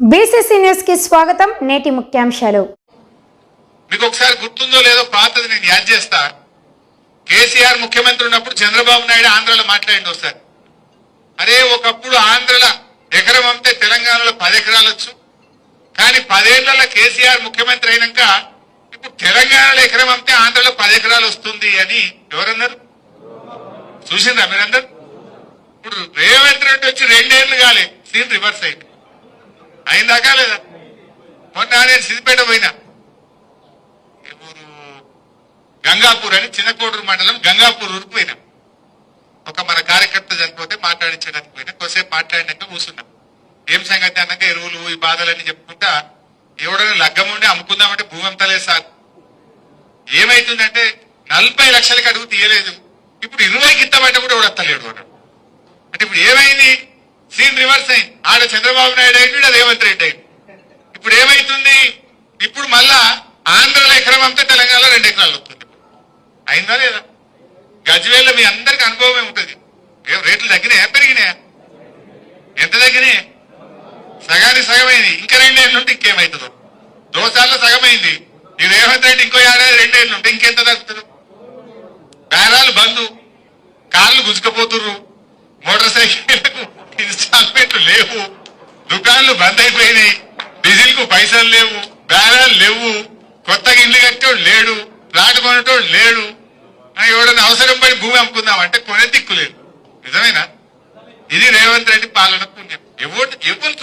BCC న్యూస్కి స్వాగతం నేటి ముఖ్యాంశాలు. మీకు ఒకసారి గుర్తుందో లేదో పాతది నేను యాద్ చేస్తా. కేసీఆర్ ముఖ్యమంత్రి ఉన్నప్పుడు చంద్రబాబు నాయుడు ఆంధ్రలో మాట్లాడింది ఒకసారి. అరే ఒకప్పుడు ఆంధ్రలో ఎకరం అమ్మితే తెలంగాణలో పది ఎకరాలు వచ్చు. కానీ పదేళ్ళలో కేసీఆర్ ముఖ్యమంత్రి అయినాక ఇప్పుడు తెలంగాణలో ఎకరం అమ్మితే ఆంధ్రలో పది ఎకరాలు వస్తుంది అని ఎవరన్నారు? చూసిందా మీరందరు? ఇప్పుడు రేవంత్ రెడ్డి వచ్చి రెండేళ్ళు కాలే సీన్ రివర్స్ అయింది. అయిందాకా లేదా? మొన్న నేను సిద్దిపేట పోయినా. ఊరు? గంగాపూర్ అని చిన్నకోడూరు మండలం గంగాపూర్ ఊరికి పోయినా. ఒక మన కార్యకర్త చనిపోతే మాట్లాడించడానికి పోయినా. కొద్దిసేపు మాట్లాడినాక కూర్చున్నా. ఏం సంగతి అన్నాక ఎరువులు ఈ బాధలన్నీ చెప్పుకుంటా ఎవడైనా లగ్గం ఉండి అమ్ముకుందామంటే భూమి అంతా లేదు సార్. ఏమైతుందంటే నలభై లక్షలకి అడుగు తీయలేదు. ఇప్పుడు ఇరవైకి ఇద్దామంటే కూడా ఎవడత్తలేడు అన్నాడు అంటే ఇప్పుడు ఏమైంది? సీన్ రివర్స్ అయింది. ఆడ చంద్రబాబు నాయుడు అయింది ఈడ రేవంత్ రెడ్డి అయింది ఇప్పుడు ఏమైతుంది? ఇప్పుడు మళ్ళా ఆంధ్రలో ఎకరం అంతా తెలంగాణలో రెండు ఎకరాలు వస్తుంది. అయిందా లేదా? గజ్వేల్లో మీ అందరికి అనుభవమే ఉంటుంది. రేట్లు తగ్గినాయా? పెరిగినాయా? ఎంత తగ్గినాయి? సగానికి సగమైంది. ఇంకా రెండేళ్ళు ఉంటే ఇంకేమవుతుందో దోసాల్లో సగమైంది. ఈ రేవంత్ రెడ్డి ఇంకో ఏడాది రెండేళ్ళు ఉంటే ఇంకెంత తగ్గుతుంది? బేరాలు బంధు కాళ్ళు గుజుకపోతుర్రు మోటార్ సైకిల్ దుకాణాలు బంద్ అయిపోయినాయి డీజిల్కు పైసలు లేవు బేరాలు లేవు కొత్తగా ఇల్లు కట్టేవాడు లేడు ప్లాట్ కొనేటోడు లేడు. ఎవడన్నా అవసరం పడి భూమి అమ్ముకుందాం అంటే కొనే దిక్కు లేదు. నిజమేనా? ఇది రేవంత్ రెడ్డి పాలన పుణ్యం. ఎవరు ఎవరు